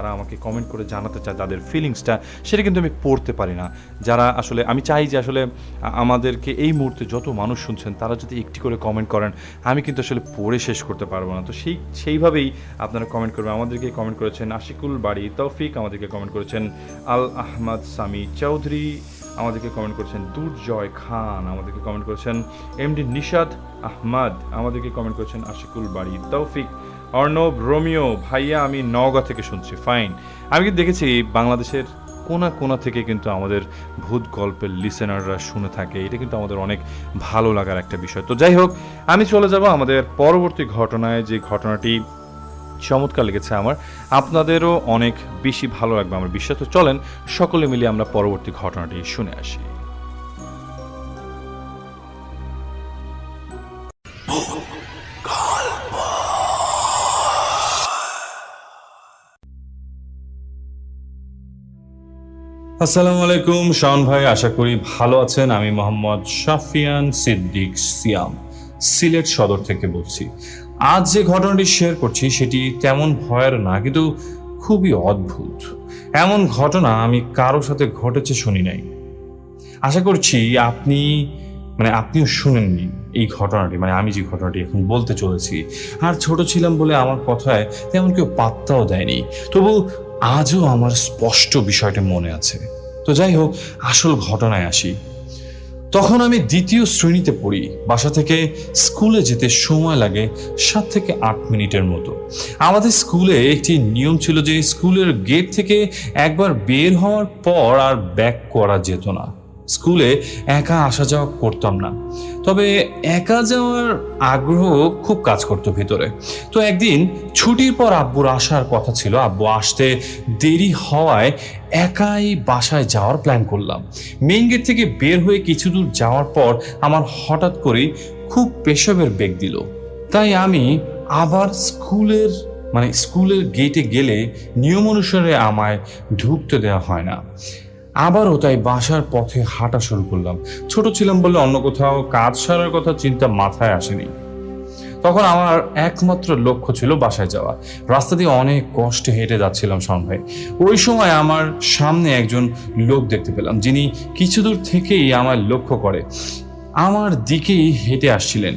তারা আমাকে কমেন্ট করে জানাতে চায় তাদের ফিলিংসটা সেটা কিন্তু আমি পড়তে পারি না। যারা আসলে, আমি চাই যে আসলে আমাদেরকে এই মুহূর্তে যত মানুষ শুনছেন, তারা যদি একটি করে কমেন্ট করেন, আমি কিন্তু আসলে পড়ে শেষ করতে পারব না। তো সেই, সেইভাবেই আপনারা কমেন্ট করবেন। আমাদেরকে কমেন্ট করেছেন আশিকুল বাড়ি তৌফিক, আমাদেরকে কমেন্ট করেছেন আল আহমদ সামি চৌধুরী। আমাদেরকে কমেন্ট করেছেন দুর্জয় খান, আমাদেরকে কমেন্ট করেছেন এমডি নিশাদ আহমদ, আমাদেরকে কমেন্ট করেছেন আশিকুল বাড়ি, তৌফিক, অর্ণব, রোমিও, ভাইয়া, আমি নওগাঁ থেকে শুনছি ফাইন আমি কিন্তু দেখেছি বাংলাদেশের কোনা কোনা থেকে কিন্তু আমাদের ভূত গল্পের লিসেনাররা শুনে থাকে, এটা কিন্তু আমাদের অনেক ভালো লাগার একটা বিষয়। তো যাই হোক, আমি চলে যাব আমাদের পরবর্তী ঘটনায়, যে ঘটনাটি চমৎকার লেগেছে আমার। আপনাদেরও অনেক বেশি ভালো লাগবে আমার বিশ্বাস। তো চলেন, সকলে মিলে আমরা পরবর্তী ঘটনাটি শুনে আসি। আসসালামু আলাইকুম, শাওন ভাই, আশা করি ভালো আছেন। আমি মোহাম্মদ শাফিয়ান সিদ্দিক সিয়াম, সিলেট সদর থেকে বলছি। আজ যে ঘটনাটি শেয়ার করছি, সেটি তেমন ভয়ের না, কিন্তু খুবই অদ্ভুত। এমন ঘটনা আমি কারোর সাথে ঘটেছে শুনি নাই। আশা করছি আপনি মানে আপনিও শুনেননি এই ঘটনাটি মানে আমি যে ঘটনাটি এখন বলতে চলেছি। আর ছোট ছিলাম বলে আমার কথায় তেমন কেউ পাত্তাও দেয়নি। তবু আজও আমার স্পষ্ট বিষয়টা মনে আছে। তো যাই হোক, আসল ঘটনায় আসি। তখন আমি দ্বিতীয় শ্রেণীতে পড়ি। বাসা থেকে স্কুলে যেতে সময় লাগে সাত থেকে আট মিনিটের মতো। আমাদের স্কুলে একটি নিয়ম ছিল যে স্কুলের গেট থেকে একবার বের হওয়ার পর আর ব্যাক করা যেত না। স্কুলে একা আসা যাওয়া করতাম না। তবে একা যাওয়ার আগ্রহ খুব কাজ করতো ভিতরে। তো একদিন ছুটির পর আব্বুর আসার কথা ছিল, আব্বু আসতে দেরি হওয়ায় একাই বাসায় যাওয়ার প্ল্যান করলাম। মেইন গেট থেকে বের হয়ে কিছু দূর যাওয়ার পর আমার হঠাৎ করেই খুব পেশাবের বেগ দিল। তাই আমি আবার স্কুলের মানে স্কুলের গেটে গেলে নিয়ম অনুসারে আমায় ঢুকতে দেওয়া হয় না। আবারও তাই বাসার পথে হাঁটা শুরু করলাম। ছোট ছিলাম বলে অন্য কোথাও কাজ সারার কথা চিন্তা মাথায় আসেনি। তখন আমার একমাত্র লক্ষ্য ছিল বাসায় যাওয়া। রাস্তা দিয়ে অনেক কষ্টে হেঁটে যাচ্ছিলাম ভাই। ওই সময় আমার সামনে একজন লোক দেখতে পেলাম, যিনি কিছু দূর থেকেই আমার লক্ষ্য করে। আমার দিকেই হেঁটে আসছিলেন।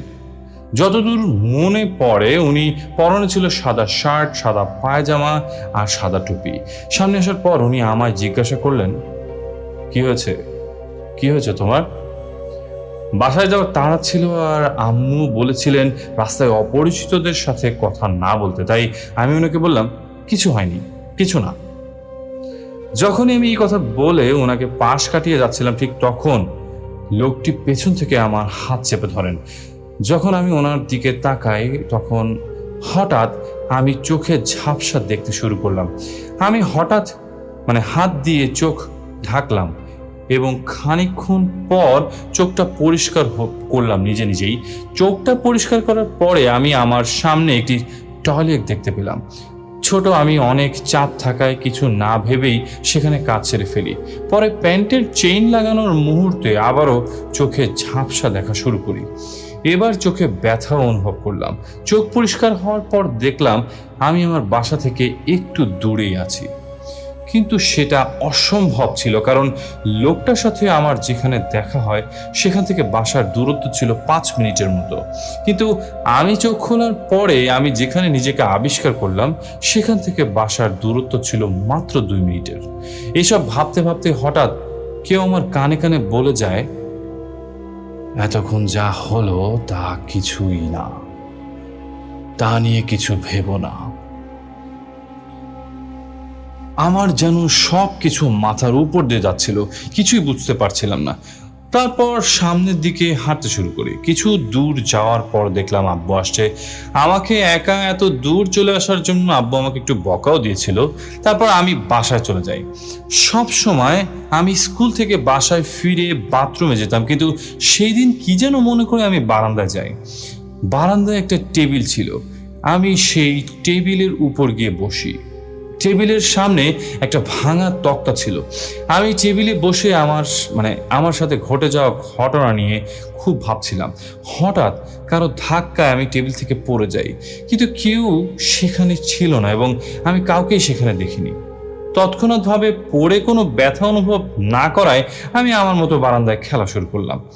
যতদূর মনে পড়ে উনি পরনে ছিল সাদা শার্ট, সাদা পায়জামা আর সাদা টুপি। সামনে আসার পর উনি আমায় জিজ্ঞাসা করলেন কি হয়েছে? কি হয়েছে তোমার? বাসায় যাওয়ার তাড়া ছিল আর আম্মু বলেছিলেন রাস্তায় অপরিচিতদের সাথে কথা না বলতে। তাই আমি ওনাকে বললাম, কিছু হয়নি, কিছু না। যখনই আমি এই কথা বলে ওনাকে পাশ কাটিয়ে যাচ্ছিলাম, ঠিক তখন লোকটি পেছন থেকে আমার হাত চেপে ধরেন। যখন আমি ওনার দিকে তাকাই, তখন হঠাৎ আমি চোখে ঝাপসা দেখতে শুরু করলাম। আমি হঠাৎ মানে হাত দিয়ে চোখ ঢাকলাম এবং খানিকক্ষণ পর চোখটা পরিষ্কার করলাম নিজে নিজেই। চোখটা পরিষ্কার করার পরে আমি আমার সামনে একটি টয়লেট দেখতে পেলাম। ছোট আমি অনেক চাপ থাকায় কিছু না ভেবেই সেখানে কাজ ছেড়ে ফেলি। পরে প্যান্টের চেইন লাগানোর মুহূর্তে আবারও চোখে ঝাপসা দেখা শুরু করি। এবার চোখে ব্যথা অনুভব করলাম। চোখ পরিষ্কার হওয়ার পর দেখলাম আমি আমার বাসা থেকে একটু দূরেই আছি। কিন্তু সেটা অসম্ভব ছিল, কারণ লোকটার সাথে আমার যেখানে দেখা হয়, সেখান থেকে বাসার দূরত্ব ছিল পাঁচ মিনিটের মতো। কিন্তু আমি চোখ খোলার পরে আমি যেখানে নিজেকে আবিষ্কার করলাম, সেখান থেকে বাসার দূরত্ব ছিল মাত্র দুই মিনিটের। এসব ভাবতে ভাবতে হঠাৎ কেউ আমার কানে কানে বলে যায়, এতক্ষণ যা হলো তা কিছুই না। তা নিয়ে কিছু ভেবো না। আমার যেন সব কিছু মাথার উপর দিয়ে যাচ্ছিল, কিছুই বুঝতে পারছিলাম না। তারপর সামনের দিকে হাঁটতে শুরু করি। কিছু দূর যাওয়ার পর দেখলাম আব্বু আসছে। আমাকে একা এত দূর চলে আসার জন্য আব্বু আমাকে একটু বকাও দিয়েছিল। তারপর আমি বাসায় চলে যাই। সব সময় আমি স্কুল থেকে বাসায় ফিরে বাথরুমে যেতাম, কিন্তু সেই দিন কি যেন মনে করে আমি বারান্দায় যাই। বারান্দায় একটা টেবিল ছিল। আমি সেই টেবিলের উপর গিয়ে বসি। টেবিলের সামনে একটা ভাঙা তক্তা ছিল। আমি টেবিলে বসে আমার মানে আমার সাথে ঘটে যাওয়া ঘটনা নিয়ে খুব ভাবছিলাম। হঠাৎ কারও ধাক্কায় আমি টেবিল থেকে পড়ে যাই। কিন্তু কেউ সেখানে ছিল না এবং আমি কাউকেই সেখানে দেখিনি। তৎক্ষণাৎভাবে পড়ে কোনো ব্যথা অনুভব না করায় আমি আমার মতো বারান্দায় খেলা শুরু করলাম।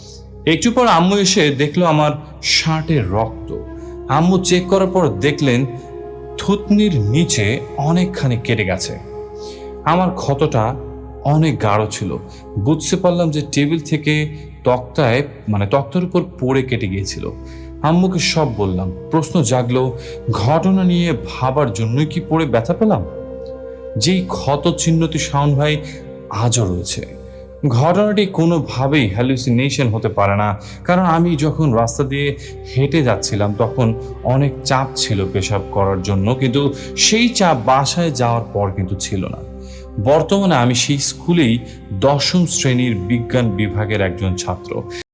একটু পর আম্মু এসে দেখল আমার শার্টের রক্ত। আম্মু চেক করার পর দেখলেন থুতনির নিচে অনেকখানি কেটে গেছে। আমার ক্ষতটা অনেক গাঢ় ছিল। বুঝতে পারলাম যে টেবিল থেকে তক্তায় মানে তক্তার উপর পড়ে কেটে গিয়েছিল। আম্মুকে সব বললাম। প্রশ্ন জাগলো, ঘটনা নিয়ে ভাবার জন্যই কি পড়ে ব্যথা পেলাম? যেই ক্ষত চিহ্নটি শাওন ভাই আজও রয়েছে। ঘটনাটি কোনোভাবেই হ্যালুসিনেশন হতে পারে না। কারণ আমি যখন রাস্তা দিয়ে হেঁটে যাচ্ছিলাম, তখন অনেক চাপ ছিল পেশাব করার জন্য, কিন্তু সেই চাপ বাসায় যাওয়ার পর কিন্তু ছিল না। বর্তমানে আমি সেই স্কুলেই দশম শ্রেণির বিজ্ঞান বিভাগের একজন ছাত্র।